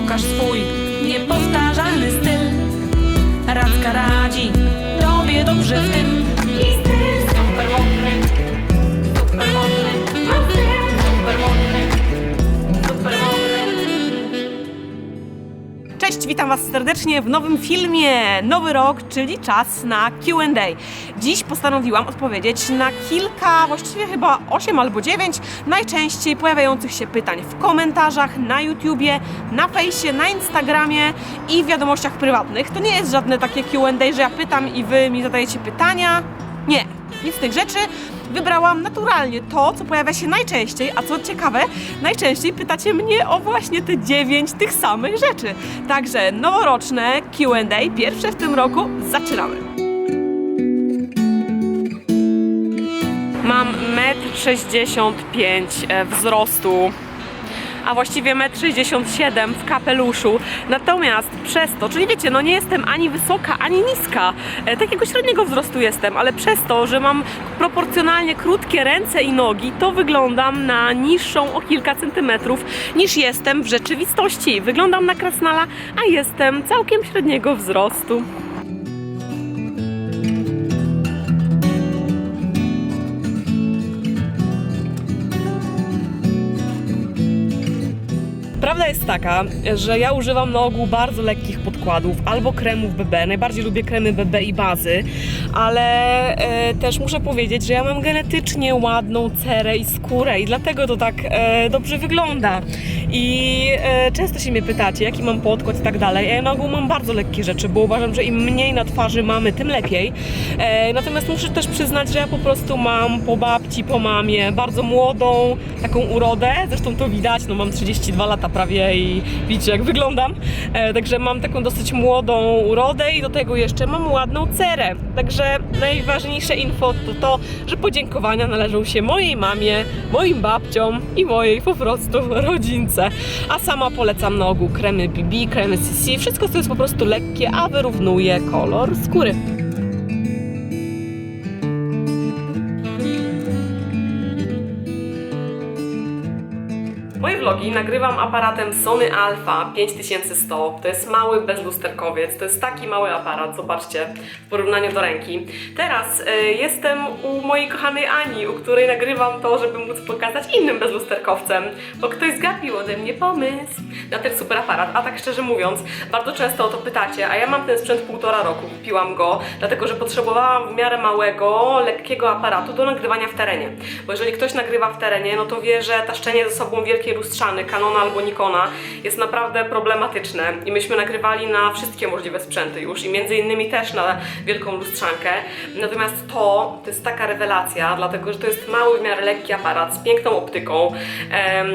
pokaż swój niepowtarzalny styl. Radzka radzi tobie dobrze w tym. Witam Was serdecznie w nowym filmie. Nowy rok, czyli czas na QA. Dziś postanowiłam odpowiedzieć na kilka, właściwie chyba 8 albo 9 najczęściej pojawiających się pytań w komentarzach, na YouTubie, na fejsie, na Instagramie i w wiadomościach prywatnych. To nie jest żadne takie QA, że ja pytam i Wy mi zadajecie pytania. Nie, nic z tych rzeczy. Wybrałam naturalnie to, co pojawia się najczęściej, a co ciekawe, najczęściej pytacie mnie o właśnie te dziewięć tych samych rzeczy. Także noworoczne Q&A, pierwsze w tym roku, zaczynamy. Mam 1,65 m e, wzrostu a właściwie 1,67 m w kapeluszu. Natomiast przez to, czyli wiecie, no nie jestem ani wysoka, ani niska, e, takiego średniego wzrostu jestem, ale przez to, że mam proporcjonalnie krótkie ręce i nogi, to wyglądam na niższą o kilka centymetrów niż jestem w rzeczywistości. Wyglądam na krasnala, a jestem całkiem średniego wzrostu. Prawda jest taka, że ja używam na ogół bardzo lekkich podkładów albo kremów BB. Najbardziej lubię kremy BB i bazy, ale e, też muszę powiedzieć, że ja mam genetycznie ładną cerę i skórę i dlatego to tak e, dobrze wygląda. I e, często się mnie pytacie, jaki mam podkład i tak dalej. Ja na ogół mam bardzo lekkie rzeczy, bo uważam, że im mniej na twarzy mamy, tym lepiej. E, natomiast muszę też przyznać, że ja po prostu mam po babci, po mamie bardzo młodą taką urodę. Zresztą to widać, no mam 32 lata prawie i widzicie jak wyglądam. E, także mam taką dosyć młodą urodę i do tego jeszcze mam ładną cerę. Także najważniejsze info to to, że podziękowania należą się mojej mamie, moim babciom i mojej po prostu rodzince. A sama polecam na ogół kremy BB, kremy CC, wszystko co jest po prostu lekkie, a wyrównuje kolor skóry. Vlogi nagrywam aparatem Sony Alpha 5100. To jest mały bezlusterkowiec. To jest taki mały aparat, zobaczcie, w porównaniu do ręki. Teraz e, jestem u mojej kochanej Ani, u której nagrywam to, żeby móc pokazać innym bezlusterkowcem, bo ktoś zgapił ode mnie pomysł na ten super aparat. A tak szczerze mówiąc, bardzo często o to pytacie, a ja mam ten sprzęt półtora roku, kupiłam go, dlatego że potrzebowałam w miarę małego, lekkiego aparatu do nagrywania w terenie. Bo jeżeli ktoś nagrywa w terenie, no to wie, że taszczenie ze sobą wielkiej lustrzany Canona albo Nikona jest naprawdę problematyczne i myśmy nagrywali na wszystkie możliwe sprzęty już i między innymi też na wielką lustrzankę. Natomiast to, to jest taka rewelacja, dlatego że to jest mały, w miarę lekki aparat z piękną optyką.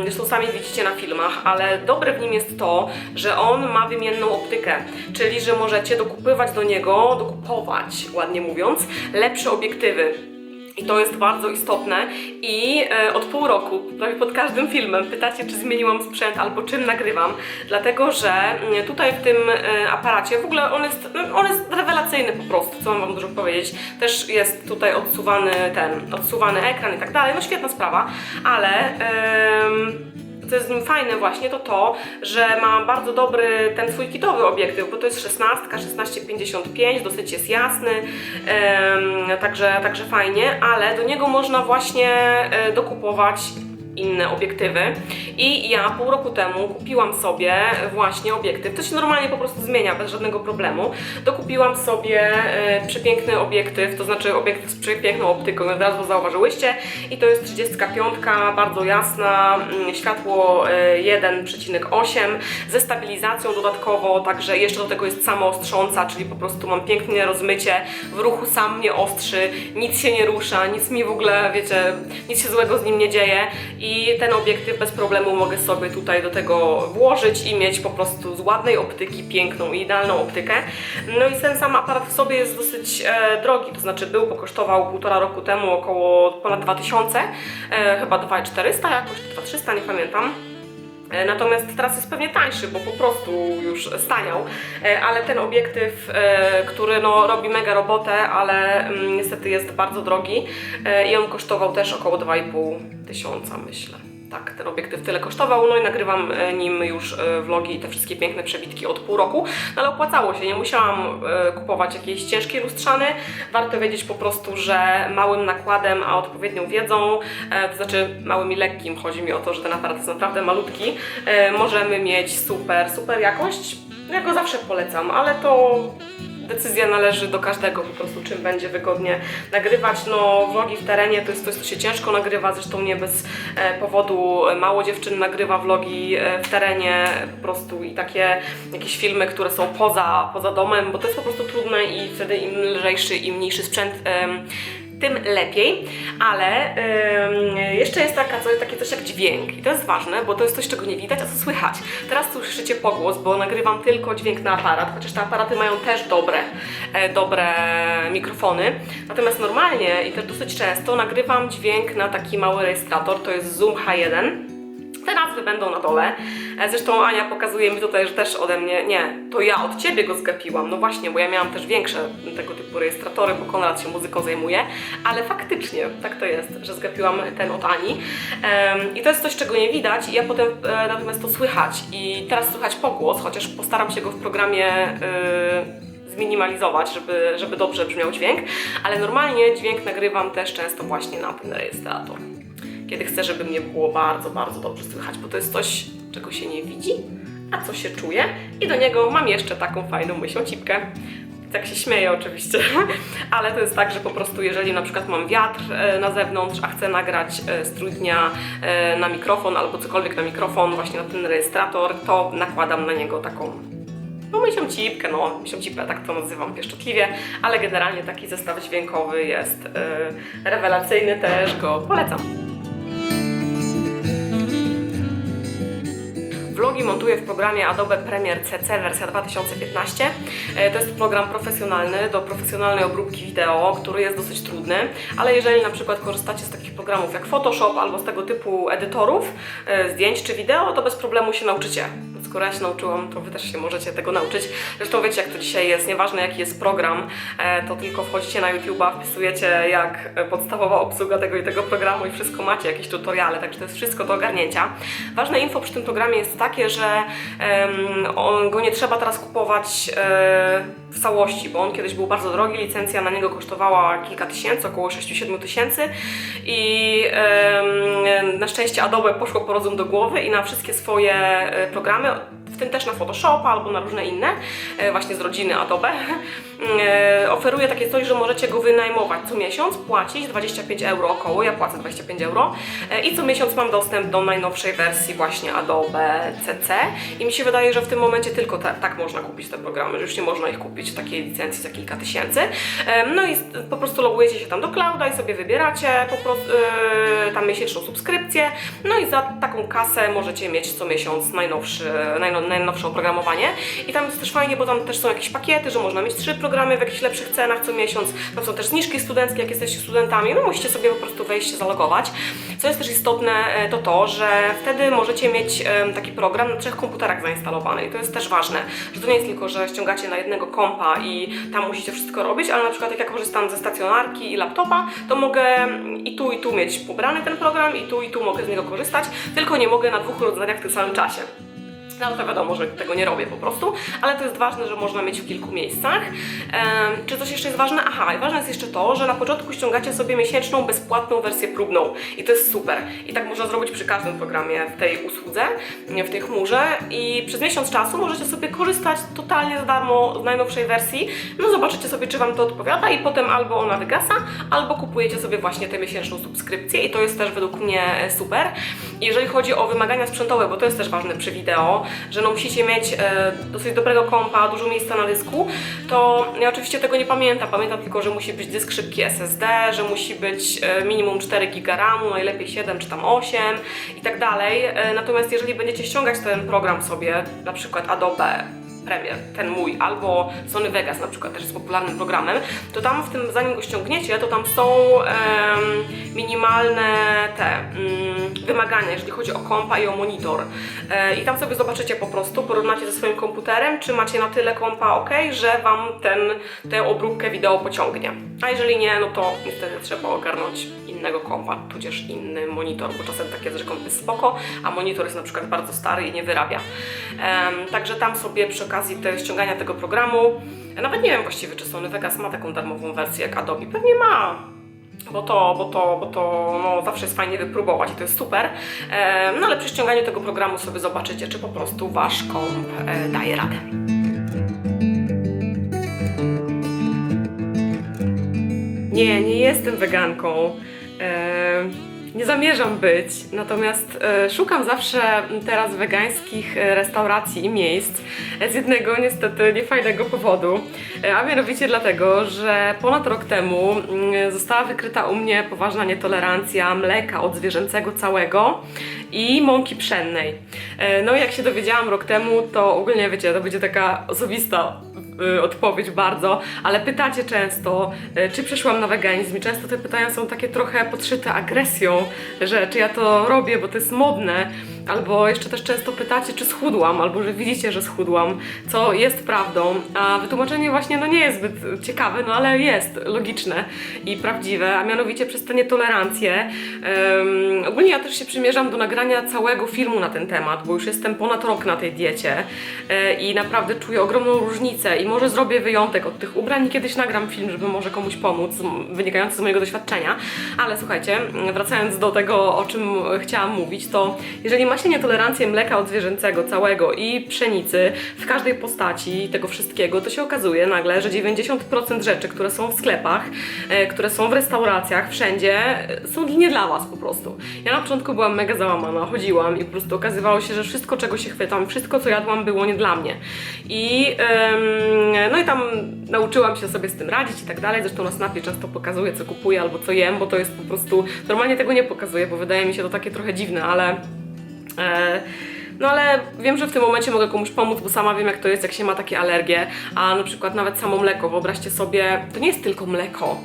Zresztą sami widzicie na filmach, ale dobre w nim jest to, że on ma wymienną optykę, czyli że możecie dokupywać do niego, dokupować, ładnie mówiąc, lepsze obiektywy. I to jest bardzo istotne. I e, od pół roku, prawie pod każdym filmem pytacie, czy zmieniłam sprzęt albo czym nagrywam, dlatego że mm, tutaj w tym e, aparacie, w ogóle on jest, no, on jest rewelacyjny po prostu, co mam wam dużo powiedzieć. Też jest tutaj odsuwany ten, odsuwany ekran i tak dalej, no świetna sprawa, ale... em, co jest z nim fajne właśnie, to to, że ma bardzo dobry ten swój kitowy obiektyw, bo to jest 16, 1655, dosyć jest jasny, także, także fajnie, ale do niego można właśnie e, dokupować inne obiektywy. I ja pół roku temu kupiłam sobie właśnie obiektyw, to się normalnie po prostu zmienia bez żadnego problemu, dokupiłam sobie e, przepiękny obiektyw, to znaczy obiektyw z przepiękną optyką, od razu zauważyłyście. I to jest 35, bardzo jasna, mm, światło e, 1,8 ze stabilizacją dodatkowo, także jeszcze do tego jest samoostrząca, czyli po prostu mam piękne rozmycie, w ruchu sam mnie ostrzy, nic się nie rusza, nic mi w ogóle, wiecie, nic się złego z nim nie dzieje i ten obiektyw bez problemu mogę sobie tutaj do tego włożyć i mieć po prostu z ładnej optyki piękną idealną optykę. No i ten sam aparat w sobie jest dosyć e, drogi, to znaczy był, bo kosztował półtora roku temu około ponad 2000, e, chyba 2400 jakoś, 2300, nie pamiętam. E, Natomiast teraz jest pewnie tańszy, bo po prostu już staniał, E, ale ten obiektyw, e, który no, robi mega robotę, ale mm, niestety jest bardzo drogi i on kosztował też około 2,5 tysiąca, myślę. Tak ten obiektyw tyle kosztował, no i nagrywam e, nim już e, vlogi i te wszystkie piękne przebitki od pół roku, no ale opłacało się, nie musiałam e, kupować jakiejś ciężkiej lustrzany, warto wiedzieć po prostu, że małym nakładem, a odpowiednią wiedzą, to znaczy małym i lekkim, chodzi mi o to, że ten aparat jest naprawdę malutki, możemy mieć super, super jakość, ja go zawsze polecam, ale to decyzja należy do każdego po prostu, czym będzie wygodnie nagrywać. No, vlogi w terenie to jest coś, co się ciężko nagrywa, zresztą nie bez e, powodu mało dziewczyn nagrywa vlogi e, w terenie po prostu i takie jakieś filmy, które są poza, poza domem, bo to jest po prostu trudne i wtedy im lżejszy i mniejszy sprzęt tym lepiej, ale em, jeszcze jest taka, coś, takie coś jak dźwięk i to jest ważne, bo to jest coś, czego nie widać, a co słychać. Teraz słyszycie pogłos, bo nagrywam tylko dźwięk na aparat, chociaż te aparaty mają też dobre, e, dobre mikrofony. Natomiast normalnie i też dosyć często nagrywam dźwięk na taki mały rejestrator, to jest Zoom H1. Te nazwy będą na dole. E, Zresztą Ania pokazuje mi tutaj, że też ode mnie, nie, to ja od Ciebie go zgapiłam. No właśnie, bo ja miałam też większe tego typu rejestratory, bo Konrad się muzyką zajmuje, ale faktycznie tak to jest, że zgapiłam ten od Ani. I to jest coś, czego nie widać i ja potem e, natomiast to słychać. I teraz słychać pogłos, chociaż postaram się go w programie y, zminimalizować, żeby, żeby dobrze brzmiał dźwięk, ale normalnie dźwięk nagrywam też często właśnie na ten rejestrator kiedy chcę, żeby mnie było bardzo, bardzo dobrze słychać, bo to jest coś, czego się nie widzi, a co się czuje. I do niego mam jeszcze taką fajną mysią cipkę. Tak się śmieję oczywiście, ale to jest tak, że po prostu jeżeli na przykład mam wiatr e, na zewnątrz, a chcę nagrać e, strój dnia e, na mikrofon albo cokolwiek na mikrofon, właśnie na ten rejestrator, to nakładam na niego taką no mysią cipkę, no cipkę, tak to nazywam pieszczotliwie, ale generalnie taki zestaw dźwiękowy jest rewelacyjny, też go polecam. Vlogi montuję w programie Adobe Premiere CC wersja 2015. E, To jest program profesjonalny do profesjonalnej obróbki wideo, który jest dosyć trudny, ale jeżeli na przykład korzystacie z takich programów jak Photoshop albo z tego typu edytorów e, zdjęć czy wideo, to bez problemu się nauczycie. Skoro się nauczyłam, to Wy też się możecie tego nauczyć. Zresztą wiecie, jak to dzisiaj jest, nieważne jaki jest program, e, to tylko wchodzicie na YouTube'a, wpisujecie jak podstawowa obsługa tego i tego programu i wszystko macie, jakieś tutoriale, także to jest wszystko do ogarnięcia. Ważne info przy tym programie jest takie, że on, go nie trzeba teraz kupować e, w całości, bo on kiedyś był bardzo drogi, licencja na niego kosztowała kilka tysięcy, około 6-7 tysięcy i em, na szczęście Adobe poszło po rozum do głowy i na wszystkie swoje e, programy, w tym też na Photoshopa albo na różne inne, e, właśnie z rodziny Adobe, e, oferuje takie coś, że możecie go wynajmować co miesiąc, płacić 25 euro około, ja płacę 25 euro e, i co miesiąc mam dostęp do najnowszej wersji właśnie Adobe CC i mi się wydaje, że w tym momencie tylko ta, tak można kupić te programy, że już nie można ich kupić w takiej licencji za kilka tysięcy. No i po prostu logujecie się tam do clouda i sobie wybieracie po prostu tam miesięczną subskrypcję, no i za taką kasę możecie mieć co miesiąc najnowszy, najno, najnowsze oprogramowanie i tam jest też fajnie, bo tam też są jakieś pakiety, że można mieć trzy programy w jakichś lepszych cenach co miesiąc, tam są też zniżki studenckie, jak jesteście studentami, no musicie sobie po prostu wejść się zalogować. Co jest też istotne, e, to to, że wtedy możecie mieć taki program na trzech komputerach zainstalowany i to jest też ważne, że to nie jest tylko, że ściągacie na jednego kompa i tam musicie wszystko robić, ale na przykład jak ja korzystam ze stacjonarki i laptopa, to mogę i tu i tu mieć pobrany ten program i tu i tu mogę z niego korzystać, tylko nie mogę na dwóch urządzeniach w tym samym czasie. No to wiadomo, że tego nie robię po prostu, ale to jest ważne, że można mieć w kilku miejscach. Em, czy coś jeszcze jest ważne? Aha, i ważne jest jeszcze to, że na początku ściągacie sobie miesięczną, bezpłatną wersję próbną i to jest super. I tak można zrobić przy każdym programie w tej usłudze, w tej chmurze i przez miesiąc czasu możecie sobie korzystać totalnie za darmo z najnowszej wersji. No zobaczycie sobie, czy Wam to odpowiada i potem albo ona wygasa, albo kupujecie sobie właśnie tę miesięczną subskrypcję i to jest też według mnie super. Jeżeli chodzi o wymagania sprzętowe, bo to jest też ważne przy wideo, że no musicie mieć e, dosyć dobrego kompa, dużo miejsca na dysku, to ja oczywiście tego nie pamiętam. Pamiętam tylko, że musi być dysk szybki SSD, że musi być e, minimum 4 GB RAMu, najlepiej 7 czy tam 8 i tak dalej. E, natomiast jeżeli będziecie ściągać ten program sobie, na przykład Adobe Premier, ten mój, albo Sony Vegas na przykład też jest popularnym programem, to tam w tym, zanim go ściągniecie, to tam są minimalne te mm, wymagania, jeżeli chodzi o kompa i o monitor. E, I tam sobie zobaczycie po prostu, porównacie ze swoim komputerem, czy macie na tyle kompa ok, że Wam ten, tę obróbkę wideo pociągnie. A jeżeli nie, no to niestety trzeba ogarnąć innego kompa, tudzież inny monitor, bo czasem tak jest, że komp jest spoko, a monitor jest na przykład bardzo stary i nie wyrabia. Em, także tam sobie przy okazji te, ściągania tego programu, nawet nie wiem właściwie, czy Sony Vegas ma taką darmową wersję jak Adobe, pewnie ma, bo to, bo to, bo to no, zawsze jest fajnie wypróbować i to jest super. E, no ale przy ściąganiu tego programu sobie zobaczycie, czy po prostu wasz komp e, daje radę. Nie, nie jestem weganką. E, nie zamierzam być, natomiast e, szukam zawsze teraz wegańskich e, restauracji i miejsc z jednego niestety niefajnego powodu, e, a mianowicie dlatego, że ponad rok temu mm, została wykryta u mnie poważna nietolerancja mleka od zwierzęcego całego i mąki pszennej. No i jak się dowiedziałam rok temu, to ogólnie wiecie, to będzie taka osobista y, odpowiedź bardzo, ale pytacie często, y, czy przeszłam na weganizm? I często te pytania są takie trochę podszyte agresją, że czy ja to robię, bo to jest modne, albo jeszcze też często pytacie, czy schudłam, albo że widzicie, że schudłam, co jest prawdą, a wytłumaczenie właśnie no nie jest zbyt ciekawe, no ale jest logiczne i prawdziwe, a mianowicie przez tę nietolerancję. Em, ogólnie ja też się przymierzam do nagrania całego filmu na ten temat, bo już jestem ponad rok na tej diecie e, i naprawdę czuję ogromną różnicę i może zrobię wyjątek od tych ubrań i kiedyś nagram film, żeby może komuś pomóc, wynikający z mojego doświadczenia. Ale słuchajcie, wracając do tego, o czym chciałam mówić, to jeżeli się nietolerancję mleka od zwierzęcego całego i pszenicy w każdej postaci tego wszystkiego, to się okazuje nagle, że 90% rzeczy, które są w sklepach, e, które są w restauracjach, wszędzie, e, są nie dla Was po prostu. Ja na początku byłam mega załamana, chodziłam i po prostu okazywało się, że wszystko, czego się chwytam, wszystko, co jadłam, było nie dla mnie. I em, no i tam nauczyłam się sobie z tym radzić i tak dalej. Zresztą na Snapie często pokazuję, co kupuję albo co jem, bo to jest po prostu. Normalnie tego nie pokazuję, bo wydaje mi się to takie trochę dziwne, ale. E, no ale wiem, że w tym momencie mogę komuś pomóc, bo sama wiem jak to jest, jak się ma takie alergie, a na przykład nawet samo mleko, wyobraźcie sobie, to nie jest tylko mleko.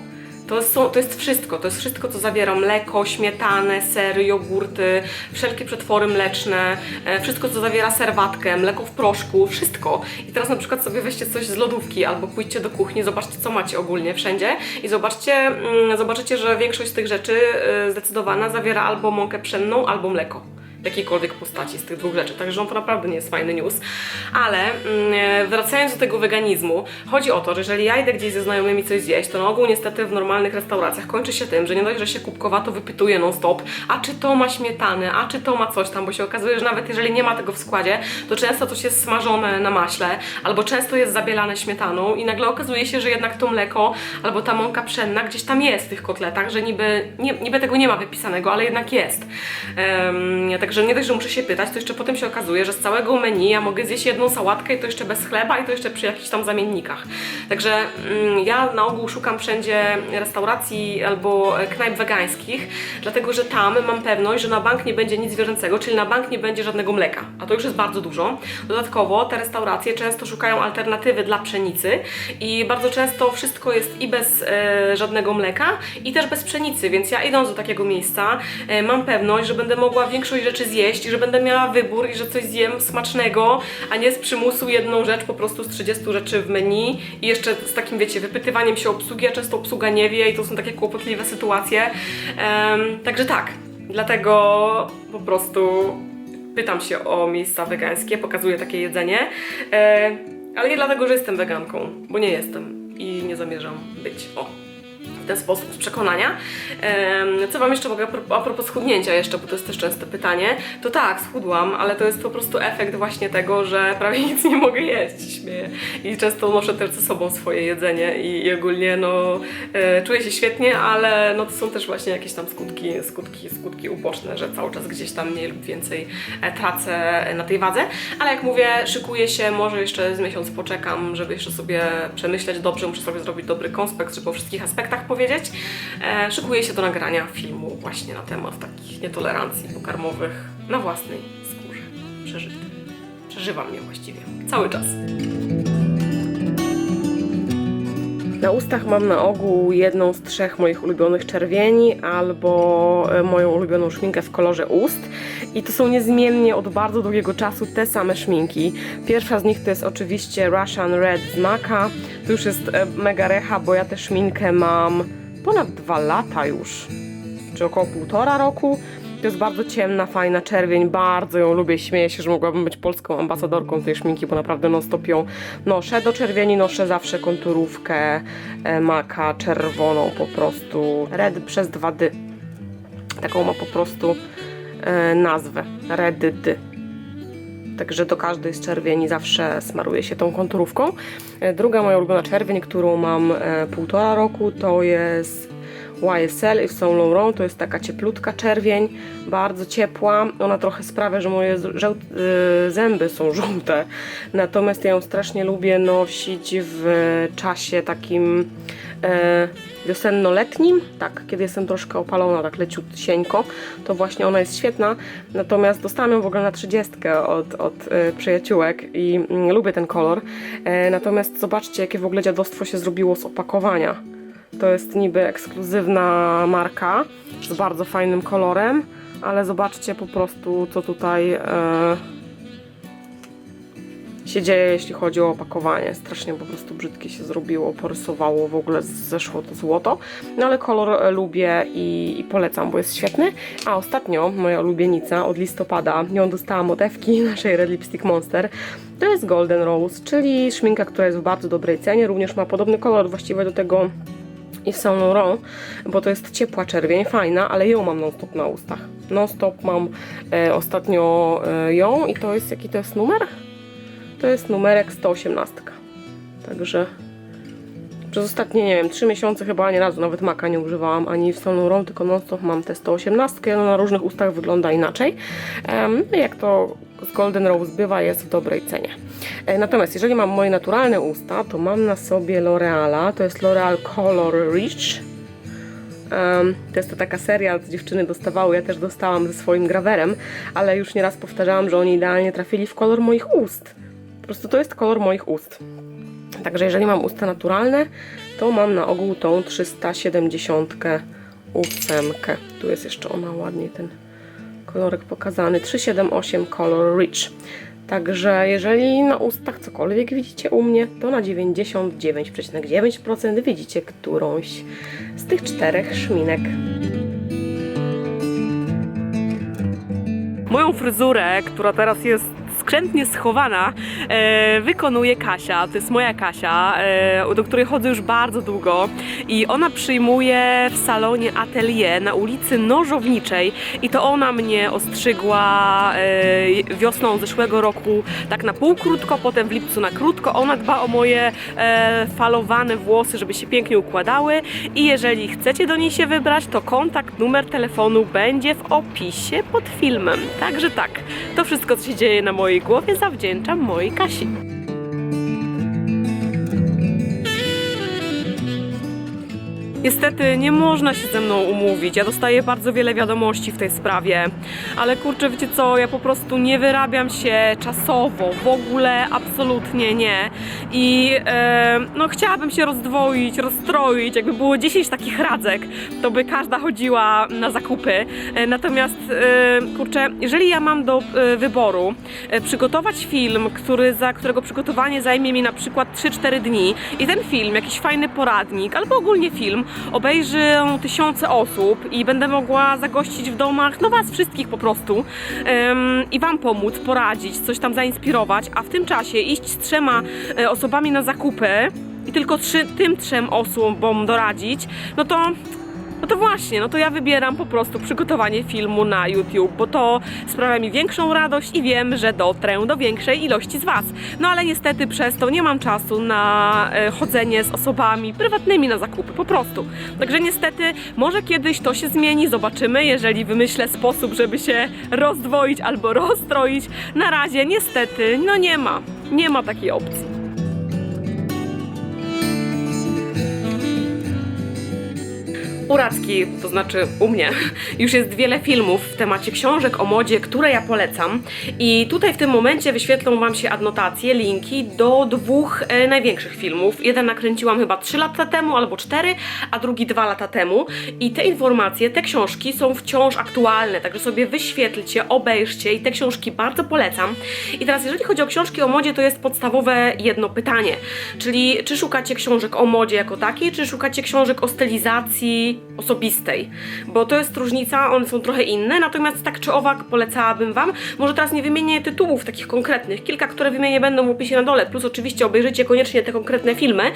To są, to jest wszystko, to jest wszystko, co zawiera mleko, śmietanę, sery, jogurty, wszelkie przetwory mleczne, e, wszystko, co zawiera serwatkę, mleko w proszku, wszystko. I teraz na przykład sobie weźcie coś z lodówki albo pójdźcie do kuchni, zobaczcie, co macie ogólnie wszędzie i zobaczcie, mm, zobaczycie, że większość z tych rzeczy e, zdecydowana zawiera albo mąkę pszenną, albo mleko jakiejkolwiek postaci z tych dwóch rzeczy. Także to naprawdę nie jest fajny news. Ale mm, wracając do tego weganizmu, chodzi o to, że jeżeli ja idę gdzieś ze znajomymi coś zjeść, to na ogół niestety w normalnych restauracjach kończy się tym, że nie dość, że się kubkowato wypytuje non stop, a czy to ma śmietanę, a czy to ma coś tam, bo się okazuje, że nawet jeżeli nie ma tego w składzie, to często coś jest smażone na maśle, albo często jest zabielane śmietaną i nagle okazuje się, że jednak to mleko albo ta mąka pszenna gdzieś tam jest w tych kotletach, że niby, nie, niby tego nie ma wypisanego, ale jednak jest. Em, Także nie dość, że muszę się pytać, to jeszcze potem się okazuje, że z całego menu ja mogę zjeść jedną sałatkę i to jeszcze bez chleba i to jeszcze przy jakichś tam zamiennikach. Także mm, ja na ogół szukam wszędzie restauracji albo e, knajp wegańskich, dlatego że tam mam pewność, że na bank nie będzie nic zwierzęcego, czyli na bank nie będzie żadnego mleka, a to już jest bardzo dużo. Dodatkowo te restauracje często szukają alternatywy dla pszenicy i bardzo często wszystko jest i bez e, żadnego mleka i też bez pszenicy, więc ja idąc do takiego miejsca e, mam pewność, że będę mogła większość rzeczy zjeść i że będę miała wybór i że coś zjem smacznego, a nie z przymusu jedną rzecz po prostu z 30 rzeczy w menu. I jeszcze z takim, wiecie, wypytywaniem się obsługi, a często obsługa nie wie i to są takie kłopotliwe sytuacje. Em, także tak, dlatego po prostu pytam się o miejsca wegańskie, pokazuję takie jedzenie, e, ale nie dlatego, że jestem weganką, bo nie jestem i nie zamierzam być. O ten sposób z przekonania. Co Wam jeszcze mogę a pro- a propos schudnięcia jeszcze, bo to jest też częste pytanie, to tak, schudłam, ale to jest po prostu efekt właśnie tego, że prawie nic nie mogę jeść, śmieję. I często noszę też ze sobą swoje jedzenie i, i ogólnie no e, czuję się świetnie, ale no to są też właśnie jakieś tam skutki, skutki, skutki uboczne, że cały czas gdzieś tam mniej lub więcej e, tracę na tej wadze, ale jak mówię, szykuję się, może jeszcze z miesiąc poczekam, żeby jeszcze sobie przemyśleć dobrze, muszę sobie zrobić dobry konspekt, żeby o wszystkich aspektach powiedzieć. E, szykuję się do nagrania filmu właśnie na temat takich nietolerancji pokarmowych na własnej skórze przeżytych. przeżywa mnie właściwie cały czas. Na ustach mam na ogół jedną z trzech moich ulubionych czerwieni albo e, moją ulubioną szminkę w kolorze ust. I to są niezmiennie od bardzo długiego czasu te same szminki. Pierwsza z nich to jest oczywiście Russian Red z Maka. To już jest e, mega recha, bo ja tę szminkę mam ponad dwa lata już. Czy około półtora roku. To jest bardzo ciemna, fajna czerwień, bardzo ją lubię, śmieję się, że mogłabym być polską ambasadorką tej szminki, bo naprawdę non stop ją noszę. Do czerwieni noszę zawsze konturówkę e, maka czerwoną po prostu, red przez dwa dy. Taką ma po prostu nazwę, red dy. Także do każdej z czerwieni zawsze smaruję się tą konturówką. E, Druga moja ulubiona czerwień, którą mam e, półtora roku, to jest YSL Yves Saint Laurent. To jest taka cieplutka czerwień, bardzo ciepła. Ona trochę sprawia, że moje zęby są żółte. Natomiast ja ją strasznie lubię nosić w czasie takim e, wiosenno-letnim, tak, kiedy jestem troszkę opalona, tak leciutcieńko, to właśnie ona jest świetna. Natomiast dostałam ją w ogóle na 30 od, od e, przyjaciółek i mm, lubię ten kolor. E, natomiast zobaczcie, jakie w ogóle dziadostwo się zrobiło z opakowania. To jest niby ekskluzywna marka z bardzo fajnym kolorem, ale zobaczcie po prostu, co tutaj e, się dzieje, jeśli chodzi o opakowanie. Strasznie po prostu brzydkie się zrobiło, porysowało, w ogóle zeszło to złoto. No ale kolor e, lubię i, i polecam, bo jest świetny. A ostatnio moja ulubienica od listopada, nią dostałam od Ewki, naszej Red Lipstick Monster. To jest Golden Rose, czyli szminka, która jest w bardzo dobrej cenie. Również ma podobny kolor właściwie do tego Yves Saint Laurent, bo to jest ciepła czerwień, fajna, ale ją mam non stop na ustach. Non stop mam e, ostatnio e, ją i to jest, jaki to jest numer? To jest numerek 118. Także przez ostatnie, nie wiem, 3 miesiące chyba ani razu nawet maka nie używałam, ani w Saint Laurent, tylko non stop mam tę 118. No na różnych ustach wygląda inaczej. No jak to z Golden Rose bywa, jest w dobrej cenie. E, Natomiast jeżeli mam moje naturalne usta, to mam na sobie L'Oreala. To jest L'Oreal Color Rich. Em, to jest to taka seria, co dziewczyny dostawały, ja też dostałam ze swoim grawerem, ale już nieraz powtarzałam, że oni idealnie trafili w kolor moich ust. Prostu to jest kolor moich ust. Także jeżeli mam usta naturalne, to mam na ogół tą 378 Tu jest jeszcze ona ładnie ten kolorek pokazany. 378 Color Rich. Także jeżeli na ustach cokolwiek widzicie u mnie, to na 99,9% widzicie którąś z tych czterech szminek. Moją fryzurę, która teraz jest skrzętnie schowana, e, wykonuje Kasia. To jest moja Kasia, e, do której chodzę już bardzo długo i ona przyjmuje w salonie Atelier na ulicy Nożowniczej i to ona mnie ostrzygła e, wiosną zeszłego roku tak na pół krótko, potem w lipcu na krótko. Ona dba o moje e, falowane włosy, żeby się pięknie układały i jeżeli chcecie do niej się wybrać, to kontakt, numer telefonu będzie w opisie pod filmem. Także tak, to wszystko co się dzieje na mojej głowie zawdzięczam mojej Kasi. Niestety nie można się ze mną umówić. Ja dostaję bardzo wiele wiadomości w tej sprawie, ale kurczę, wiecie co, ja po prostu nie wyrabiam się czasowo, w ogóle absolutnie nie. I e, no chciałabym się rozdwoić, rozstroić, jakby było 10 takich radzek, to by każda chodziła na zakupy. E, natomiast e, kurczę, jeżeli ja mam do e, wyboru e, przygotować film, który, za którego przygotowanie zajmie mi na przykład 3-4 dni i ten film, jakiś fajny poradnik albo ogólnie film obejrzą tysiące osób i będę mogła zagościć w domach, no was wszystkich po prostu em, i wam pomóc, poradzić, coś tam zainspirować, a w tym czasie iść z trzema e, osobami na zakupy i tylko trzy, tym trzem osobom doradzić, no to no to właśnie, no to ja wybieram po prostu przygotowanie filmu na YouTube, bo to sprawia mi większą radość i wiem, że dotrę do większej ilości z Was. No ale niestety przez to nie mam czasu na e, chodzenie z osobami prywatnymi na zakupy, po prostu. Także niestety, może kiedyś to się zmieni, zobaczymy, jeżeli wymyślę sposób, żeby się rozdwoić albo rozstroić. Na razie niestety, no nie ma, nie ma takiej opcji. U Racki, to znaczy u mnie, już jest wiele filmów w temacie książek o modzie, które ja polecam. I tutaj w tym momencie wyświetlą Wam się adnotacje, linki do dwóch e, największych filmów. Jeden nakręciłam chyba 3 lata temu albo 4, a drugi 2 lata temu. I te informacje, te książki są wciąż aktualne, także sobie wyświetlcie, obejrzcie i te książki bardzo polecam. I teraz, jeżeli chodzi o książki o modzie, to jest podstawowe jedno pytanie, czyli czy szukacie książek o modzie jako takiej, czy szukacie książek o stylizacji osobistej, bo to jest różnica, one są trochę inne, natomiast tak czy owak polecałabym Wam, może teraz nie wymienię tytułów takich konkretnych, kilka, które wymienię będą w opisie na dole, plus oczywiście obejrzyjcie koniecznie te konkretne filmy,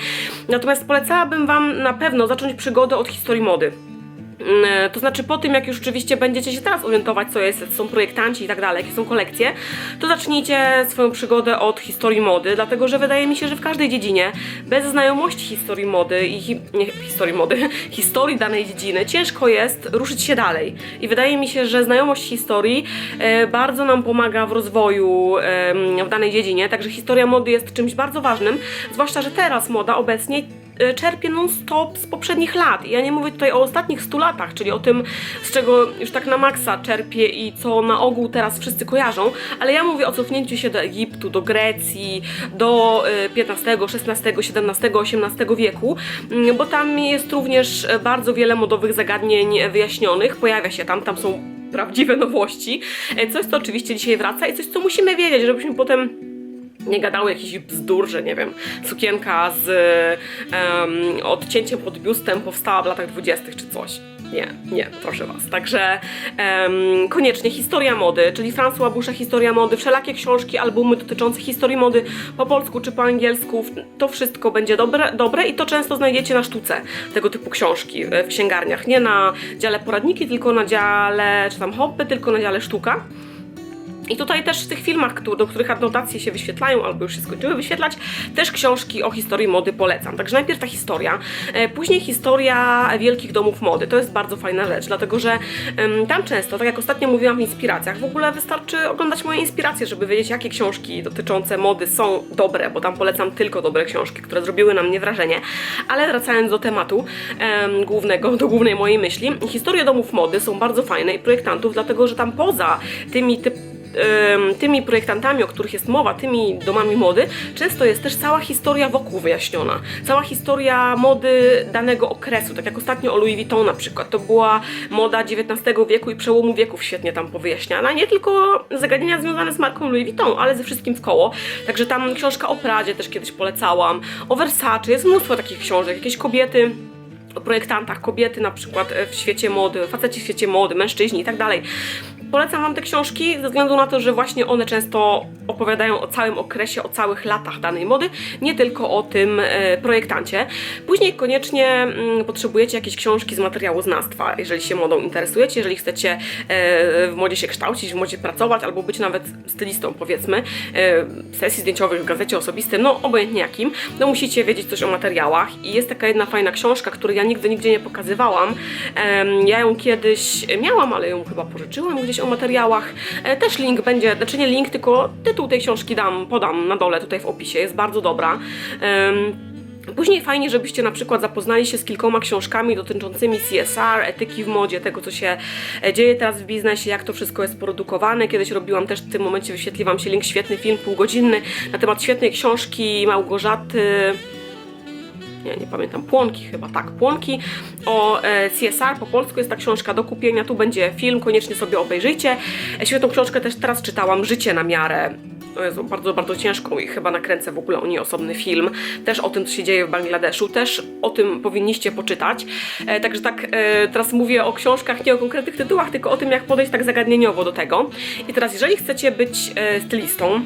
natomiast polecałabym Wam na pewno zacząć przygodę od historii mody. Mm, To znaczy po tym, jak już rzeczywiście będziecie się teraz orientować, co jest, są projektanci i tak dalej, jakie są kolekcje, to zacznijcie swoją przygodę od historii mody, dlatego że wydaje mi się, że w każdej dziedzinie, bez znajomości historii mody i hi, nie historii mody, historii danej dziedziny, ciężko jest ruszyć się dalej. I wydaje mi się, że znajomość historii e, bardzo nam pomaga w rozwoju em, w danej dziedzinie, także historia mody jest czymś bardzo ważnym, zwłaszcza, że teraz moda obecnie e, czerpie non-stop z poprzednich lat. Ja nie mówię tutaj o ostatnich 100 latach, czyli o tym, z czego już tak na maksa czerpie i co na ogół teraz wszyscy kojarzą, ale ja mówię o cofnięciu się do Egiptu, do Grecji, do e, XV, XVI, XVII, XVIII wieku, mm, bo tam jest również e, bardzo wiele modowych zagadnień wyjaśnionych. Pojawia się tam, tam są prawdziwe nowości. E, Coś, co oczywiście dzisiaj wraca i coś, co musimy wiedzieć, żebyśmy potem nie gadały jakichś bzdur, że nie wiem, sukienka z em, odcięciem pod biustem powstała w latach dwudziestych czy coś. Nie, nie, proszę Was. Także em, koniecznie historia mody, czyli François Boucher Historia mody, wszelakie książki, albumy dotyczące historii mody po polsku czy po angielsku, to wszystko będzie dobre, dobre i to często znajdziecie na sztuce tego typu książki w księgarniach. Nie na dziale poradniki, tylko na dziale, czy tam hobby, tylko na dziale sztuka. I tutaj też w tych filmach, do których adnotacje się wyświetlają, albo już się skończyły wyświetlać, też książki o historii mody polecam. Także najpierw ta historia, e, później historia wielkich domów mody. To jest bardzo fajna rzecz, dlatego że tam często, tak jak ostatnio mówiłam w inspiracjach, w ogóle wystarczy oglądać moje inspiracje, żeby wiedzieć, jakie książki dotyczące mody są dobre, bo tam polecam tylko dobre książki, które zrobiły na mnie wrażenie. Ale wracając do tematu em, głównego, do głównej mojej myśli, historie domów mody są bardzo fajne i projektantów, dlatego że tam poza tymi typ em, tymi projektantami, o których jest mowa, tymi domami mody, często jest też cała historia wokół wyjaśniona. Cała historia mody danego okresu, tak jak ostatnio o Louis Vuitton na przykład. To była moda XIX wieku i przełomu wieków świetnie tam powyjaśniana. Nie tylko zagadnienia związane z marką Louis Vuitton, ale ze wszystkim w koło. Także tam książka o Pradzie też kiedyś polecałam, o Versace, jest mnóstwo takich książek. Jakieś kobiety o projektantach, kobiety na przykład w świecie mody, faceci w świecie mody, mężczyźni i tak dalej. Polecam Wam te książki ze względu na to, że właśnie one często opowiadają o całym okresie, o całych latach danej mody, nie tylko o tym e, projektancie. Później koniecznie mm, potrzebujecie jakieś książki z materiału znawstwa, jeżeli się modą interesujecie, jeżeli chcecie e, w modzie się kształcić, w modzie pracować, albo być nawet stylistą powiedzmy, e, sesji zdjęciowych w gazecie osobistym, no obojętnie jakim, no musicie wiedzieć coś o materiałach i jest taka jedna fajna książka, której ja nigdy nigdzie nie pokazywałam. Ja ją kiedyś miałam, ale ją chyba pożyczyłam gdzieś o materiałach. E, Też link będzie, znaczy nie link, tylko tytuł tej książki dam, podam na dole tutaj w opisie, jest bardzo dobra. Później fajnie, żebyście na przykład zapoznali się z kilkoma książkami dotyczącymi CSR, etyki w modzie, tego co się e, dzieje teraz w biznesie, jak to wszystko jest produkowane. Kiedyś robiłam też w tym momencie, wyświetli Wam się link, świetny film, półgodzinny, na temat świetnej książki Małgorzaty nie, nie pamiętam, Płonki chyba, tak, Płonki o e, CSR, po polsku jest ta książka do kupienia, tu będzie film, koniecznie sobie obejrzyjcie. Świetną książkę też teraz czytałam, Życie na miarę. Jezu, bardzo, bardzo ciężką i chyba nakręcę w ogóle o niej osobny film. Też o tym, co się dzieje w Bangladeszu, też o tym powinniście poczytać. E, także tak, e, teraz mówię o książkach, nie o konkretnych tytułach, tylko o tym, jak podejść tak zagadnieniowo do tego. I teraz, jeżeli chcecie być e, stylistą,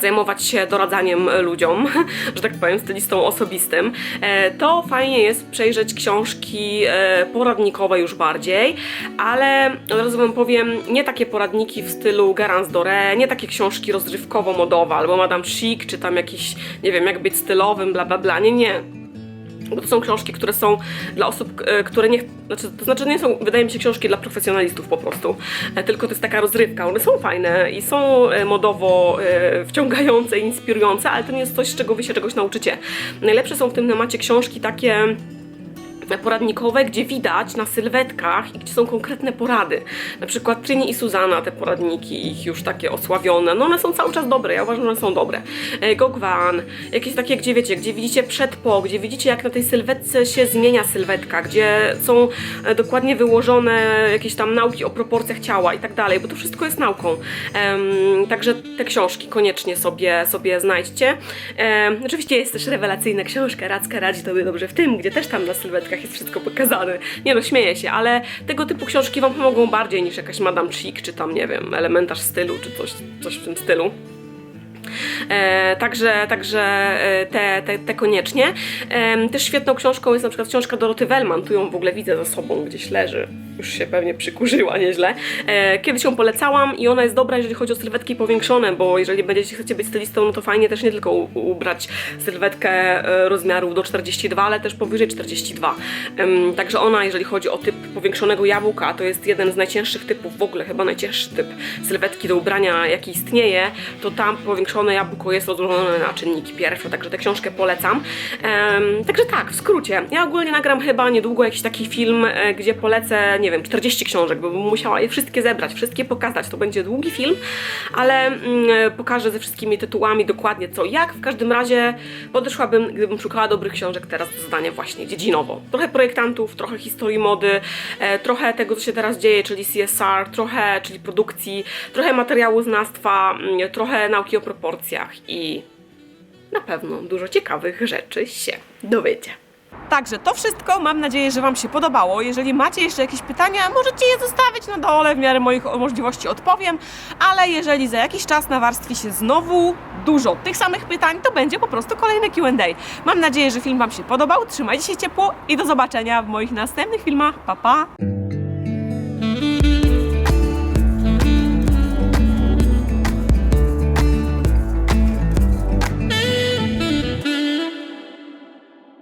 zajmować się doradzaniem ludziom, że tak powiem, stylistą osobistym, e, to fajnie jest przejrzeć książki e, poradnikowe już bardziej, ale od razu wam powiem, nie takie poradniki w stylu Garance Doré, nie takie książki rozrywkowo-modowe, albo Madame Chic, czy tam jakiś, nie wiem, jak być stylowym, bla bla bla, nie, nie. Bo to są książki, które są dla osób, które nie. Znaczy, to znaczy nie są, wydaje mi się, książki dla profesjonalistów po prostu. E, Tylko to jest taka rozrywka. One są fajne i są e, modowo e, wciągające, inspirujące, ale to nie jest coś, z czego wy się czegoś nauczycie. Najlepsze są w tym temacie książki takie poradnikowe, gdzie widać na sylwetkach i gdzie są konkretne porady. Na przykład Trini i Suzana, te poradniki, ich już takie osławione, no one są cały czas dobre, ja uważam, że one są dobre. E, Gogwan, jakieś takie, gdzie wiecie, gdzie widzicie przed, po, gdzie widzicie jak na tej sylwetce się zmienia sylwetka, gdzie są e, dokładnie wyłożone jakieś tam nauki o proporcjach ciała i tak dalej, bo to wszystko jest nauką. Em, także te książki koniecznie sobie, sobie znajdźcie. Em, oczywiście jest też rewelacyjna książka Radzka radzi tobie dobrze w tym, gdzie też tam na sylwetkach jest wszystko pokazane. Nie no, śmieję się, ale tego typu książki wam pomogą bardziej niż jakaś Madame Chic, czy tam, nie wiem, elementarz stylu, czy coś, coś w tym stylu. E, także także e, te, te, te koniecznie. Też świetną książką jest na przykład książka Doroty Wellman, tu ją w ogóle widzę za sobą, gdzieś leży. Już się pewnie przykurzyła nieźle. E, kiedyś ją polecałam i ona jest dobra, jeżeli chodzi o sylwetki powiększone, bo jeżeli będziecie chcecie być stylistą, no to fajnie też nie tylko ubrać sylwetkę rozmiarów do 42, ale też powyżej 42. Em, także ona, jeżeli chodzi o typ powiększonego jabłka, to jest jeden z najcięższych typów, w ogóle chyba najcięższy typ sylwetki do ubrania, jaki istnieje, to tam powiększone jabłko jest rozłożone na czynniki pierwsze, także tę książkę polecam. Em, także tak, w skrócie. Ja ogólnie nagram chyba niedługo jakiś taki film, e, gdzie polecę, nie wiem, 40 książek, bo bym musiała je wszystkie zebrać, wszystkie pokazać. To będzie długi film, ale mm, e, pokażę ze wszystkimi tytułami dokładnie co jak. W każdym razie podeszłabym, gdybym szukała dobrych książek teraz do zadania właśnie dziedzinowo. Trochę projektantów, trochę historii mody, e, trochę tego, co się teraz dzieje, czyli CSR, trochę, czyli produkcji, trochę materiału znawstwa, mm, trochę nauki o proporcjach i na pewno dużo ciekawych rzeczy się dowiecie. Także to wszystko. Mam nadzieję, że Wam się podobało. Jeżeli macie jeszcze jakieś pytania, możecie je zostawić na dole. W miarę moich możliwości odpowiem. Ale jeżeli za jakiś czas nawarstwi się znowu dużo tych samych pytań, to będzie po prostu kolejny QA. Mam nadzieję, że film Wam się podobał. Trzymajcie się ciepło i do zobaczenia w moich następnych filmach. Pa, pa!